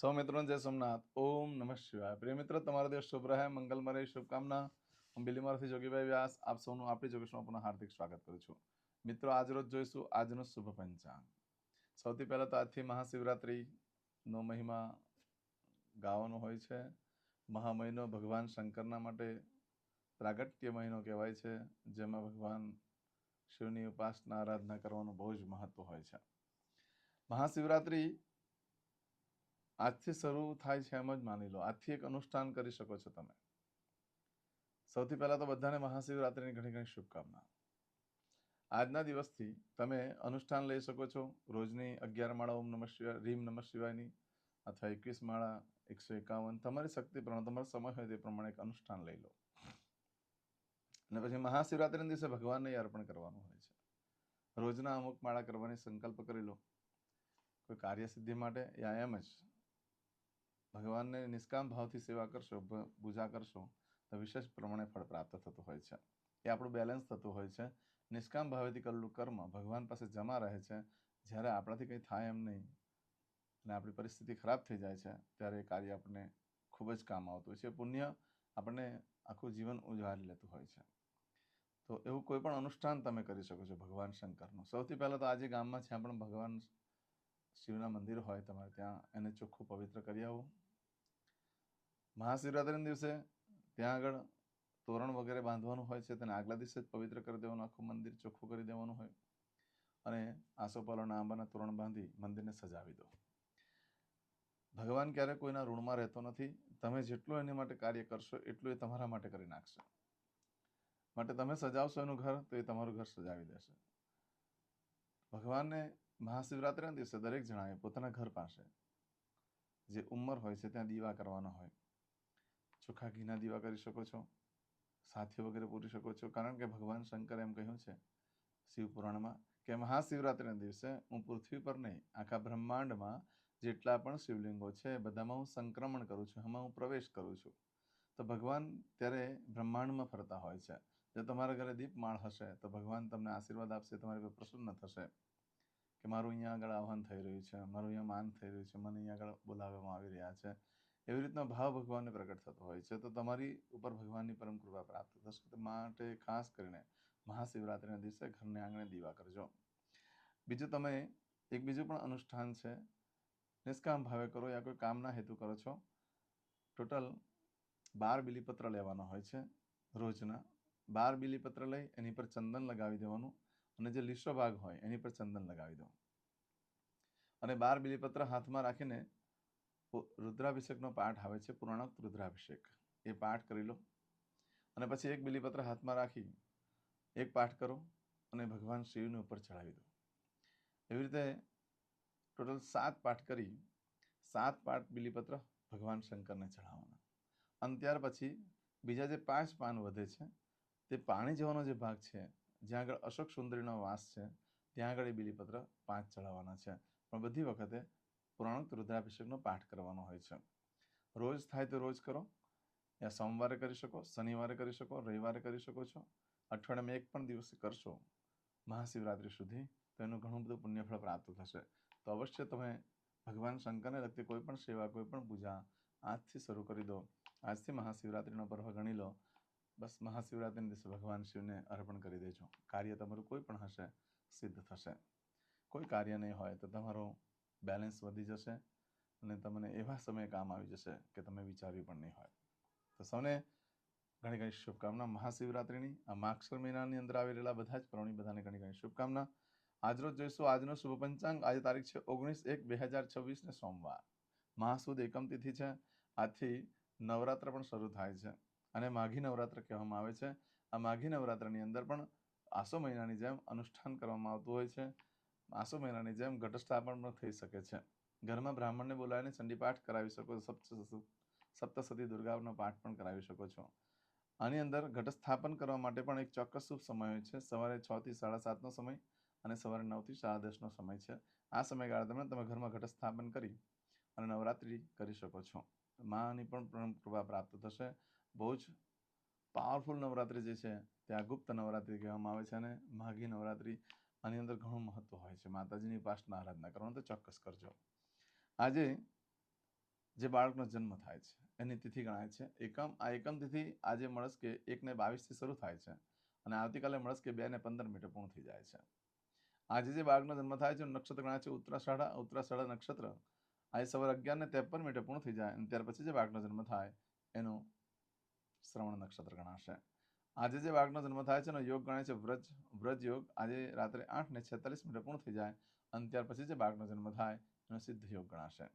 સૌ મિત્રોને જય સોમનાથ. ઓમ નમઃ શિવાય. પ્રિય મિત્રો, તમારો દિવસ શુભ રહે. મંગલમય શુભકામના. હું બિલીમારથી જોગીભાઈ વ્યાસ. આપ સૌનું આપણી જોગેશમાં પુનઃ હાર્દિક સ્વાગત કરું છું. મિત્રો, આજ રોજ જોઈશું આજનો શુભ પંચાંગ. સૌથી પહેલાં તો આજથી મહાશિવરાત્રિનો મહિમા ગાવાનો હોય છે. મહામહિનો ભગવાન શંકરના માટે પ્રાગટ્ય મહિનો કહેવાય છે, જેમાં ભગવાન શિવની ઉપાસના, આરાધના કરવાનું બહુ જ મહત્વ હોય છે. મહાશિવરાત્રિ આજથી શરૂ થાય છે એમ જ માની લો. આજથી એક અનુષ્ઠાન કરી શકો છો તમે. સૌથી પહેલાં તો બધાને મહાશિવરાત્રિની ઘણી ઘણી શુભકામના. આજના દિવસથી તમે અનુષ્ઠાન લઈ શકો છો. રોજની અગિયાર માળા ઓમ નમઃ શિવાય, રીમ નમઃ શિવાયની અથવા એકવીસ માળા, એકસો એકાવન, તમારી શક્તિ પ્રમાણે, તમારો સમય હોય તે પ્રમાણે એક અનુષ્ઠાન લઈ લો. અને પછી મહાશિવરાત્રિના દિવસે ભગવાનને અર્પણ કરવાનું હોય છે. રોજના અમુક માળા કરવાની સંકલ્પ કરી લો. કોઈ કાર્ય સિદ્ધિ માટે યા એમ જ ભગવાનને નિષ્કામ ભાવથી સેવા કરશો પૂજા કરશો, તો વિશેષ પ્રમાણે ફળ પ્રાપ્ત થતું હોય છે. એ આપણું બેલેન્સ થતું હોય છે. નિષ્કામ ભાવેથી કરેલું કર્મ ભગવાન પાસે જમા રહે છે. જ્યારે આપણાથી કંઈ થાય એમ નહીં અને આપણી પરિસ્થિતિ ખરાબ થઈ જાય છે, ત્યારે એ કાર્ય આપણને ખૂબ જ કામ આવતું હોય છે. પુણ્ય આપણને આખું જીવન ઉજાળી લેતું હોય છે. તો એવું કોઈ પણ અનુષ્ઠાન તમે કરી શકો છો ભગવાન શંકરનું. સૌથી પહેલાં તો આજે ગામમાં જ્યાં પણ ભગવાન શિવના મંદિર હોય તમારે ત્યાં એને ચોખ્ખું પવિત્ર કરી આવો. મહાશિવરાત્રિના દિવસે ત્યાં આગળ તોરણ વગેરે બાંધવાનું હોય છે, તેને આગલા દિવસે જ પવિત્ર કરી દેવાનું, આખું મંદિર ચોખ્ખું કરી દેવાનું હોય. અને આસોપાલવના આંબાના તોરણ બાંધી મંદિરને સજાવી દો. ભગવાન ક્યારે કોઈના ઋણમાં રહેતો નથી. તમે જેટલું એની માટે કાર્ય કરશો, એટલું એ તમારા માટે કરી નાખશે. માટે તમે સજાવશો એનું ઘર, તો એ તમારું ઘર સજાવી દેશે. ભગવાનને મહાશિવરાત્રિના દિવસે દરેક જણાએ પોતાના ઘર પાસે જે ઉંમર હોય છે ત્યાં દીવા કરવાના હોય. ચોખ્ખા ઘીના દીવા કરી શકો છો, સાથીઓ વગેરે પૂરી શકો છો. કારણ કે ભગવાન શંકરે એમ કહ્યું છે શિવ પુરાણમાં કે મહાશિવરાત્રિના દિવસે હું પૃથ્વી પર નહીં, આખા બ્રહ્માંડમાં જેટલા પણ શિવલિંગો છે બધામાં હું સંક્રમણ કરું છું, એમાં હું પ્રવેશ કરું છું. તો ભગવાન ત્યારે બ્રહ્માંડમાં ફરતા હોય છે. જો તમારા ઘરે દીપમાળ હશે, તો ભગવાન તમને આશીર્વાદ આપશે, તમારી પર પ્રસન્ન થશે. કે મારું અહીંયા આગળ આહવાન થઈ રહ્યું છે, મારું અહીંયા માન થઈ રહ્યું છે, મને અહીંયા આગળ બોલાવવામાં આવી રહ્યા છે, એવી રીતના ભાવ ભગવાનને પ્રગટ થતો હોય છે. તો તમારી ઉપર ભગવાનની પરમ કૃપા પ્રાપ્ત થશે. માટે ખાસ કરીને મહાશિવરાત્રિના દિવસે ઘરને આંગણે દીવા કરજો. બીજું તમે એક બીજું પણ અનુષ્ઠાન છે, નિષ્કામ ભાવે કરો યા કોઈ કામના હેતુ કરો છો. ટોટલ બાર બિલીપત્ર લેવાનો હોય છે રોજના. બાર બિલીપત્ર લઈ એની પર ચંદન લગાવી દેવાનું. અને જે લીસો ભાગ હોય એની પર ચંદન લગાવી દો અને બાર બિલીપત્ર હાથમાં રાખીને રુદ્રાભિષેકનો પાઠ આવે છે, પૂર્ણાંક રુદ્રાભિષેક. એ પાઠ કરી લો. અને પછી એક બિલીપત્ર હાથમાં રાખી, એક પાઠ કરો અને ભગવાન શિવને ઉપર ચડાવી દો. એવી રીતે ટોટલ સાત પાઠ કરી, સાત પાઠ બિલીપત્ર ભગવાન શંકરને ચડાવવાના અને ત્યાર પછી બીજા જે પાંચ પાન વધે છે, તે પાણી જવાનો જે ભાગ છે જ્યાં આગળ અશોક સુંદરીનો વાસ છે, ત્યાં આગળ એ બિલીપત્ર પાંચ ચડાવવાના છે. પણ બધી વખતે પુરાણોક્ત રુદ્રાભિષેકનો પાઠ કરવાનો હોય છે. રોજ થાય તો રોજ કરો. યા સોમવારે કરી શકો, શનિવારે કરી શકો, રવિવારે કરી શકો છો. અઠવાડિયામાં એક પણ દિવસે કરશો, મહાશિવરાત્રિ સુધી, તો એનું ઘણું બધું પુણ્યફળ પ્રાપ્ત થશે. તો અવશ્ય તમે ભગવાન શંકરને લગતી કોઈ પણ સેવા, કોઈ પણ પૂજા આજથી શરૂ કરી દો. આજથી મહાશિવરાત્રિનો પર્વ ગણી લો. બસ મહાશિવરાત્રિના દિવસે ભગવાન શિવને અર્પણ કરી દેજો. કાર્ય તમારું કોઈ પણ હશે, સિદ્ધ થશે. કોઈ કાર્ય નહીં હોય તો તમારું બેલેન્સ વધી જશે અને તમને એવા સમયે કામ આવી જશે કે તમે વિચાર્યું પણ નહીં હોય. તો સૌને ઘણી ઘણી શુભકામના મહાશિવરાત્રિની. આ માક્ષર મહિનાની અંદર આવી રહેલા બધા જ પ્રવણી બધાને ઘણી ઘણી શુભકામના. આજરોજ જોઈશું આજનો શુભ પંચાંગ. આજે તારીખ છે ઓગણીસ એક બે હજાર છવ્વીસને સોમવાર. મહાસુદ એકમ તિથિ છે. આથી નવરાત્ર પણ શરૂ થાય છે. અને માઘી નવરાત્ર કહેવામાં આવે છે. આ માઘી નવરાત્રની અંદર પણ આસો મહિનાની જેમ અનુષ્ઠાન કરવામાં આવતું હોય છે. આસો મહિનાની જેમ ઘટસ્થાપન પણ થઈ શકે છે. ઘરમાં બ્રાહ્મણને બોલાવીને ચંડીપાઠ કરાવી શકો સપ્ત સપ્તસતી દુર્ગાનો પાઠ પણ કરાવી શકો છો. આની અંદર ઘટસ્થાપન કરવા માટે પણ એક ચોક્કસ શુભ સમય હોય છે. સવારે છથી સાડા સાતનો સમય અને સવારે નવથી સાડા દસનો સમય છે. આ સમયગાળા દરમિયાન તમે ઘરમાં ઘટસ્થાપન કરી અને નવરાત્રિ કરી શકો છો. માની પણ કૃપા પ્રાપ્ત થશે. બહુ જ પાવરફુલ નવરાત્રિ જે છે ત્યાં ગુપ્ત નવરાત્રિ કહેવામાં આવે છે અને માઘી નવરાત્રિ આની અંદર ઘણું મહત્વ હોય છે. માતાજીની ઉપાસના આરાધના કરવાનું તો ચોક્કસ કરજો. આજે જે બાળકનો જન્મ થાય છે, એની તિથિ ગણાય છે. એકમ, આ એકમ તિથિ આજે મળસ્કે એકને બાવીસથી શરૂ થાય છે અને આવતીકાલે મળસ્કે બે ને પંદર મિનિટે પૂર્ણ થઈ જાય છે. આજે જે બાળકનો જન્મ થાય છે, નક્ષત્ર ગણાય છે ઉત્તરાષાઢા ઉત્તરાષાઢા નક્ષત્ર. આજે સવારે અગિયાર ને ત્રેપન મિનિટે પૂર્ણ થઈ જાય અને ત્યાર પછી જે બાળકનો જન્મ થાય, એનું શ્રવણ નક્ષત્ર ગણાશે આજે જે વાઘનો જન્મ થાય છે એનો યોગ ગણાય છે વ્રજ વ્રજ યોગ આજે રાત્રે આઠ ને છેતાલીસ મિનિટે પૂર્ણ થઈ જાય અને ત્યાર પછી જે બાળકનો જન્મ થાય એનો સિદ્ધ યોગ ગણાશે.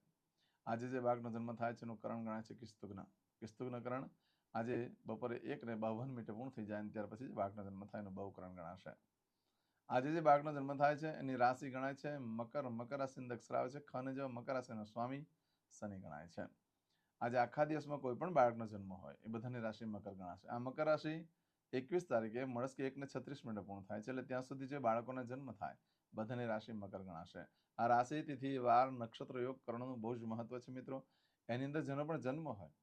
આજે જે વાઘનો જન્મ થાય છે એનું કરણ ગણાય છે કિસ્તુગ્ન. કિસ્તુગ્ન કરણ આજે બપોરે એક ને બાવન મિનિટે પૂર્ણ થઈ જાય અને ત્યાર પછી જે વાઘનો જન્મ થાય એનું બહુકરણ ગણાશે. આજે જે બાળકનો જન્મ થાય છે એની રાશિ ગણાય છે મકર મકર રાશિ દક્ષરાવે છે ખન જેવા મકર રાશિનો સ્વામી શનિ ગણાય છે. આજે આખા દિવસમાં કોઈ પણ બાળકનો જન્મ હોય, એ બધાની રાશિ મકર ગણાશે. આ મકર રાશિ એકવીસ તારીખે મળસ્કે એક ને છત્રીસ મિનિટે પૂર્ણ થાય છે, એટલે ત્યાં સુધી જે બાળકોના જન્મ થાય, બધાની રાશિ મકર ગણાશે. આ રાશિ, તિથિ, વાર, નક્ષત્ર, યોગ કરવાનું બહુ જ મહત્વ છે મિત્રો. એની અંદર જેનો પણ જન્મ હોય,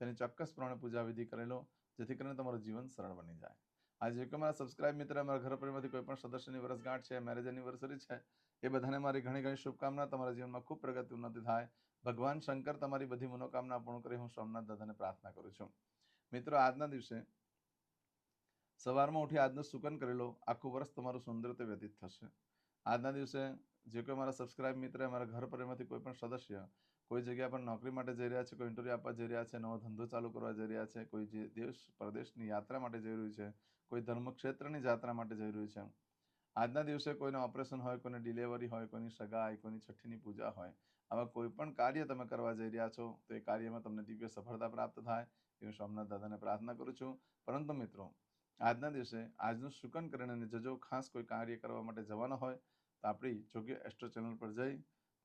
તેની ચોક્કસ પ્રમાણે પૂજા વિધિ કરેલો જેથી કરીને તમારું જીવન સરળ બની જાય. આજે એક મારા સબસ્ક્રાઇબ મિત્ર, અમારા ઘર પરિવારમાંથી કોઈ પણ સદસ્યની વર્ષગાંઠ છે મેરેજ એનિવર્સરી છે, એ બધાને મારી ઘણી ઘણી શુભકામના. તમારા જીવનમાં ખૂબ પ્રગતિ ઉન્નતિ થાય. ભગવાન શંકર તમારી બધી મનોકામના પૂર્ણ કરી હું સોમનાથ દાદાને પ્રાર્થના કરું છું. મિત્રો, આજના દિવસે સવારમાં ઉઠી આજનો સુકન કરેલો આખું વર્ષ તમારું સુંદર વ્યતીત થશે. આજના દિવસે જે કોઈ મારા સબસ્ક્રાઇબ મિત્ર મારા ઘર પરિવારમાંથી કોઈ પણ સદસ્ય, કોઈ જગ્યા પર નોકરી માટે જઈ રહ્યા છે, કોઈ ઇન્ટરવ્યૂ આપવા જઈ રહ્યા છે, નવો ધંધો ચાલુ કરવા જઈ રહ્યા છે, કોઈ જે દેશ, પ્રદેશની યાત્રા માટે જઈ રહ્યું છે, કોઈ ધર્મક્ષેત્રની યાત્રા માટે જઈ રહ્યું છે. આજના દિવસે કોઈને ઓપરેશન હોય, કોઈને ડિલિવરી હોય, કોઈની સગાઈ કોઈની છઠ્ઠીની પૂજા હોય આવા કોઈ પણ કાર્ય તમે કરવા જઈ રહ્યા છો, તો એ કાર્યમાં તમને દિવ્ય સફળતા પ્રાપ્ત થાય, એવું સોમનાથ દાદાને પ્રાર્થના કરું છું. પરંતુ મિત્રો, આજના દિવસે આજનું શુકન કરીને જજો ખાસ કોઈ કાર્ય કરવા માટે જવાના હોય, તો આપણી જોગ્ય એસ્ટ્રો ચેનલ પર જઈ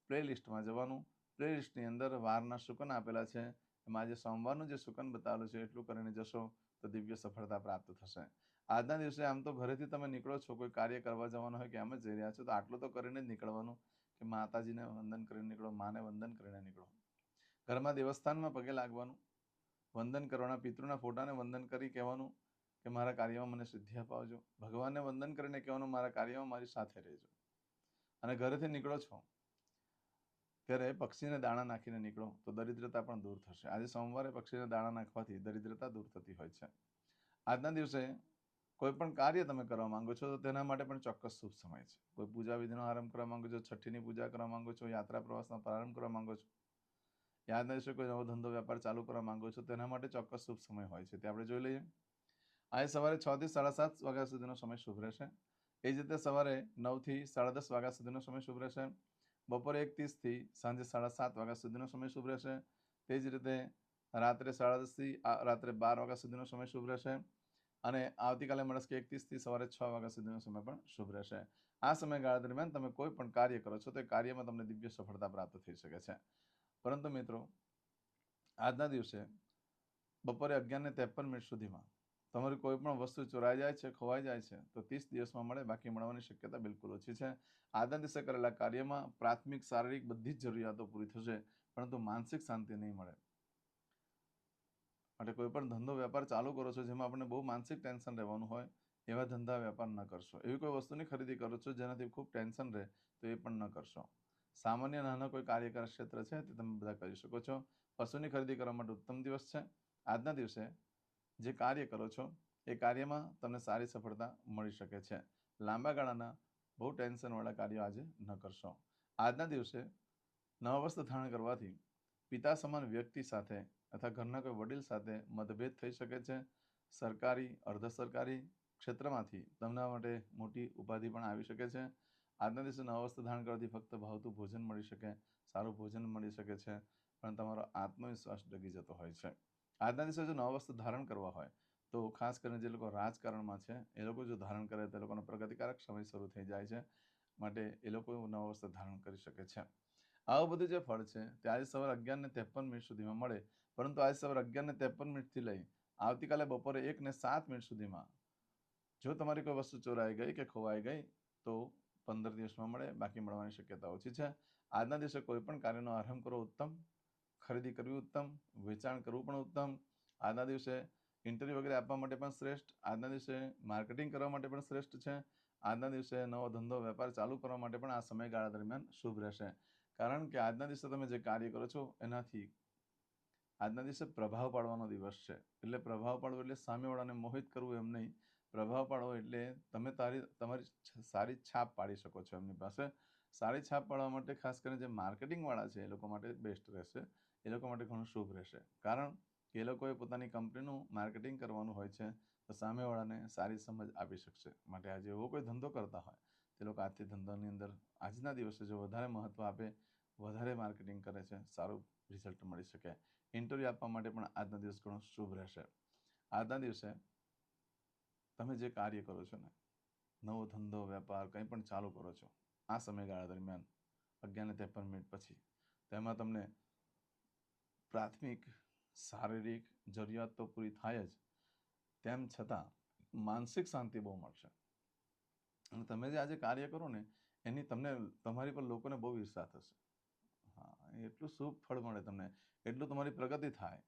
પ્લે લિસ્ટમાં જવાનું. પ્લે લિસ્ટની અંદર વારના શુકન આપેલા છે. એમાં આજે સોમવારનું જે શુકન બતાવેલું છે, એટલું કરીને જશો તો દિવ્ય સફળતા પ્રાપ્ત થશે. આજના દિવસે આમ તો ઘરેથી તમે નીકળો છો, કોઈ કાર્ય કરવા જવાનું હોય કે આમ જઈ રહ્યા છો, તો આટલું તો કરીને જ નીકળવાનું. કે માતાજીને વંદન કરીને નીકળો, માને વંદન કરીને નીકળો. ઘરમાં દેવસ્થાનમાં પગે લાગવાનું, વંદન કરવાના પિતૃના ફોટાને વંદન કરી કહેવાનું કે મારા કાર્યમાં મને સિદ્ધિ અપાવજો. ભગવાનને વંદન કરીને કહેવાનું મારા કાર્યમાં મારી સાથે રહેજો. અને ઘરેથી નીકળો છો. ત્યારે પક્ષીને દાણા નાખીને નીકળો તો દરિદ્રતા પણ દૂર થશે. આજે સોમવારે પક્ષીને દાણા નાખવાથી દરિદ્રતા દૂર થતી હોય છે. આજના દિવસે કોઈ પણ કાર્ય તમે કરવા માંગો છો, તો તેના માટે પણ ચોક્કસ શુભ સમય છે. કોઈ પૂજા વિધિનો આરંભ કરવા માંગો છો, છઠ્ઠીની પૂજા કરવા માંગો છો, યાત્રા પ્રવાસનો પ્રારંભ કરવા માંગો છો યાદના દિવસે કોઈ નવો ધંધો વેપાર ચાલુ કરવા માંગો છો, તેના માટે ચોક્કસ શુભ સમય હોય છે. તે આપણે જોઈ લઈએ. આજે સવારે છ થી સાડા સાત વાગ્યા સુધીનો સમય શુભ રહેશે. એ જ રીતે સવારે નવથી સાડા દસ વાગ્યા સુધીનો સમય શુભ રહેશે. બપોરે એક ત્રીસથી સાંજે સાડા સાત વાગ્યા સુધીનો સમય શુભ રહેશે. તે જ રીતે રાત્રે સાડા દસથી રાત્રે બાર વાગ્યા સુધીનો સમય શુભ રહેશે. અને આવતીકાલે મળશે કે એકત્રીસથી સવારે છ વાગ્યા સુધીનો સમય પણ શુભ રહેશે. આ સમયગાળા દરમિયાન તમે કોઈ પણ કાર્ય કરો છો, તો કાર્યમાં તમને દિવ્ય સફળતા પ્રાપ્ત થઈ શકે છે. પરંતુ મિત્રો, આજના દિવસે બપોરે અગિયારને ત્રેપન મિનિટ સુધીમાં તમારી કોઈ પણ વસ્તુ ચોરાઈ જાય છે, ખોવાઈ જાય છે, તો ત્રીસ દિવસમાં મળે, બાકી મળવાની શક્યતા બિલકુલ ઓછી છે. આજના દિવસે કરેલા કાર્યમાં પ્રાથમિક, શારીરિક બધી જ જરૂરિયાતો પૂરી થશે, પરંતુ માનસિક શાંતિ નહીં મળે. માટે કોઈ પણ ધંધો વેપાર ચાલુ કરો છો જેમાં આપણે બહુ માનસિક ટેન્શન રહેવાનું હોય, એવા ધંધા વેપાર ન કરશો. એવી કોઈ વસ્તુની ખરીદી કરો છો જેનાથી ખૂબ ટેન્શન રહે, તો એ પણ ન કરશો. સામાન્ય નાના કોઈ કાર્યકાર ક્ષેત્ર છે તે તમે બધા કરી શકો છો. પશુની ખરીદી કરવા માટે ઉત્તમ દિવસ છે. આજના દિવસે જે કાર્ય કરો છો, એ કાર્યમાં તમને સારી સફળતા મળી શકે છે. લાંબા ગાળાના બહુ ટેન્શનવાળા કાર્યો આજે ન કરશો. આજના દિવસે નવા વસ્ત્ર ધારણ કરવાથી પિતા સમાન વ્યક્તિ સાથે અથવા ઘરના કોઈ વડીલ સાથે મતભેદ થઈ શકે છે? સરકારી અર્ધ સરકારી ક્ષેત્રમાંથી તમના માટે મોટી ઉપાધિ પણ આવી શકે છે? આજના દિવસે નવા વસ્ત્ર ધારણ કરવાથી ફક્ત ભાવતું ભોજન મળી શકે, સારું ભોજન મળી શકે છે, પણ તમારો આત્મવિશ્વાસ ડગી જતો હોય છે. આજના દિવસે જો નવા વસ્ત્ર ધારણ કરવા હોય, તો ખાસ કરીને જે લોકો રાજકારણમાં છે, એ લોકો જો ધારણ કરે તો એ લોકોનો પ્રગતિકારક સમય શરૂ થઈ જાય છે, માટે એ લોકો નવા વસ્ત્ર ધારણ કરી શકે છે. આવું બધું જે ફળ છે તે આજે સવારે અગિયાર ને ત્રેપન મિનિટ સુધીમાં મળે. પરંતુ આજે સવારે અગિયાર ને ત્રેપન મિનિટથી લઈ આવતીકાલે બપોરે એક ને સાત મિનિટ સુધીમાં જો તમારી કોઈ વસ્તુ ચોરાઈ ગઈ કે ખોવાઈ ગઈ, તો પંદર દિવસમાં મળે. બાકી મળવાની શક્યતા ઓછી છે. આજના દિવસે કોઈ પણ કાર્યનો આરંભ કરવો ઉત્તમ, ખરીદી કરવી ઉત્તમ, વેચાણ કરવું પણ ઉત્તમ. આજના દિવસે ઇન્ટરવ્યૂ વગેરે આપવા માટે પણ શ્રેષ્ઠ. આજના દિવસે માર્કેટિંગ કરવા માટે પણ શ્રેષ્ઠ છે. આજના દિવસે નવો ધંધો, વેપાર ચાલુ કરવા માટે પણ આ સમયગાળા દરમિયાન શુભ રહેશે. કારણ કે આજના દિવસે તમે જે કાર્ય કરો છો, એનાથી આજના દિવસે પ્રભાવ પાડવાનો દિવસ છે. એટલે પ્રભાવ પાડવો એટલે સામેવાળાને મોહિત કરવું એમ નહીં. પ્રભાવ પાડવો એટલે તમે તારી, તમારી સારી છાપ પાડી શકો છો એમની પાસે. સારી છાપ પાડવા માટે ખાસ કરીને જે માર્કેટિંગવાળા છે, એ લોકો માટે બેસ્ટ રહેશે. એ લોકો માટે ઘણું શુભ રહેશે. કારણ કે એ લોકોએ પોતાની કંપનીનું માર્કેટિંગ કરવાનું હોય છે, તો સામેવાળાને સારી સમજ આપી શકશે. માટે આજે એવો કોઈ ધંધો કરતા હોય તે લોકો આજથી ધંધાની અંદર આજના દિવસે જો વધારે મહત્ત્વ આપે, વધારે માર્કેટિંગ કરે છે, સારું રિઝલ્ટ મળી શકે. ઇન્ટરવ્યૂ આપવા માટે પણ આજના દિવસ ઘણો શુભ રહેશે. આજના દિવસે તમે જે કાર્ય કરો છો ને, નવો ધંધો, વેપાર, કંઈ પણ ચાલુ કરો છો, આ સમયગાળા દરમિયાન, અગિયાર ને ત્રેપન મિનિટ પછી, તેમાં તમને પ્રાથમિક, શારીરિક જરૂરિયાત તો પૂરી થાય જ, તેમ છતાં માનસિક શાંતિ બહુ મળશે. અને તમે જે આજે કાર્ય કરો ને, એની તમને, તમારી પર લોકોને બહુ ઈર્ષા થશે. હા, એટલું શુભ ફળ મળે તમને. એટલું તમારી પ્રગતિ થાય.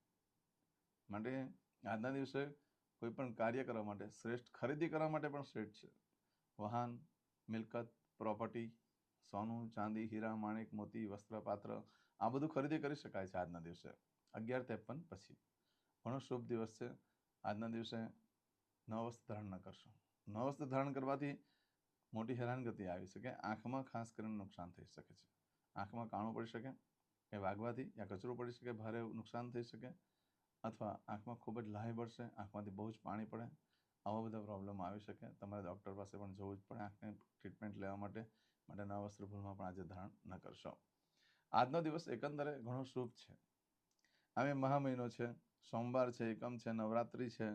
માટે આજના દિવસે કોઈ પણ કાર્ય કરવા માટે, શ્રેષ્ઠ ખરીદી કરવા માટે પણ શ્રેષ્ઠ છે. વાહન, મિલકત, પ્રોપર્ટી, સોનું, ચાંદી, હીરા, માણેક, મોતી, વસ્ત્ર, પાત્ર, આ બધું ખરીદી કરી શકાય છે આજના દિવસે. અગિયાર ત્રેપન પછી. ઘણો શુભ દિવસ છે. આજના દિવસે નવ વસ્ત્ર ધારણ ન કરશો. નવ વસ્ત્ર ધારણ કરવાથી મોટી હેરાનગતિ આવી શકે, આંખમાં ખાસ કરીને નુકસાન થઈ શકે છે. આંખમાં કાણું પડી શકે, એ વાગવાથી યા કચરો પડી શકે, ભારે નુકસાન થઈ શકે, અથવા આંખમાં ખૂબ જ લાહી પડશે આંખમાંથી બહુ જ પાણી પડે, આવા બધા પ્રોબ્લેમ આવી શકે. તમારે ડૉક્ટર પાસે પણ જવું જ પડે આંખને ટ્રીટમેન્ટ લેવા માટે માટે નવા વસ્ત્ર ભૂલમાં પણ આજે ધારણ ન કરશો. આજનો દિવસ એકંદરે ઘણો શુભ છે. આમે મહા મહિનો છે, સોમવાર છે, એકમ છે, નવરાત્રિ છે,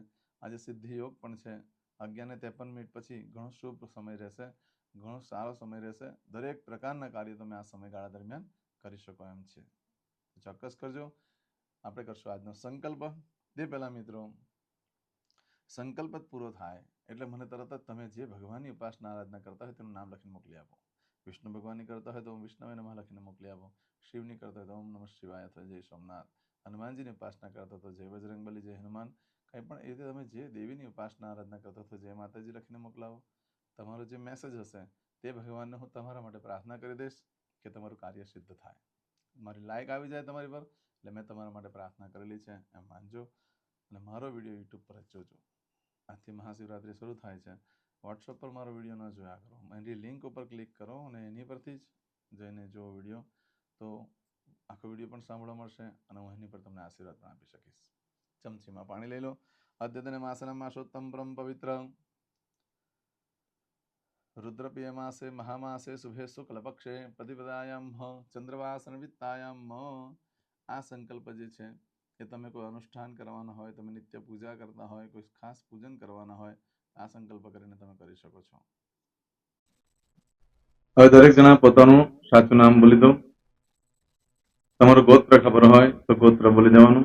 આજે સિદ્ધિ યોગ પણ છે. અગિયાર ને ત્રેપન મિનિટ પછી ઘણો શુભ સમય રહેશે, ઘણો સારો સમય રહેશે. દરેક પ્રકારના કાર્ય તમે આ સમયગાળા દરમિયાન કરી શકો એમ છે. ચોક્કસ કરજો. આપણે કરશું આજનો સંકલ્પ. તે પહેલાં મિત્રો, સંકલ્પ જ પૂરો થાય એટલે મને તરત જ તમે જે ભગવાનની ઉપાસના આરાધના કરતા હોય તેનું નામ લખીને મોકલી આપો. વિષ્ણુ ભગવાનની કરતા હોય તો ઓમ વિષ્ણુએ નમઃ લખીને મોકલી આપો. શિવની કરતા હોય તો ઓમ નમઃ શિવાય અથવા જય સોમનાથ. હનુમાનજીની ઉપાસના કરતા તો જય બજરંગબલી, જય હનુમાન. કંઈ પણ એ રીતે તમે જે દેવીની ઉપાસના આરાધના કરતો હતો જે માતાજી લખીને મોકલાવો. તમારો જે મેસેજ હશે, તે ભગવાનને હું તમારા માટે પ્રાર્થના કરી દઈશ કે તમારું કાર્ય સિદ્ધ થાય. મારી લાઇક આવી જાય તમારી પર, એટલે મેં તમારા માટે પ્રાર્થના કરેલી છે, એમ માનજો. અને મારો વીડિયો યુટ્યુબ પર જ જોજો. આજથી મહાશિવરાત્રિ શરૂ થાય છે. વોટ્સઅપ પર મારો વીડિયો ન જોયા કરો. એની લિંક ઉપર ક્લિક કરો અને એની પરથી જ જઈને જો વીડિયો. તો આખો વીડિયો પણ સાંભળવા મળશે અને હું એની પર તમને આશીર્વાદ પણ આપી શકીશ. ચમચીમાં પાણી લઈ લો. અદ્યતને માસના માસોત્તમ પવિત્ર. રુદ્રપ્રિય માસે મહામાસે શુભે શુક્લ પક્ષે પ્રતિપદાયામ હ, ચંદ્રવાસન આ સંકલ્પ જે છે, એ તમે કોઈ અનુષ્ઠાન કરવાનો હોય, તમે નિત્ય પૂજા કરતા હોય, કોઈ ખાસ પૂજન કરવાના હોય, આ સંકલ્પ કરીને તમે કરી શકો છો. હવે દરેક જણા પોતાનું સાચું નામ બોલી દો. તમારું ગોત્ર ખબર હોય તો ગોત્ર બોલી દેવાનું.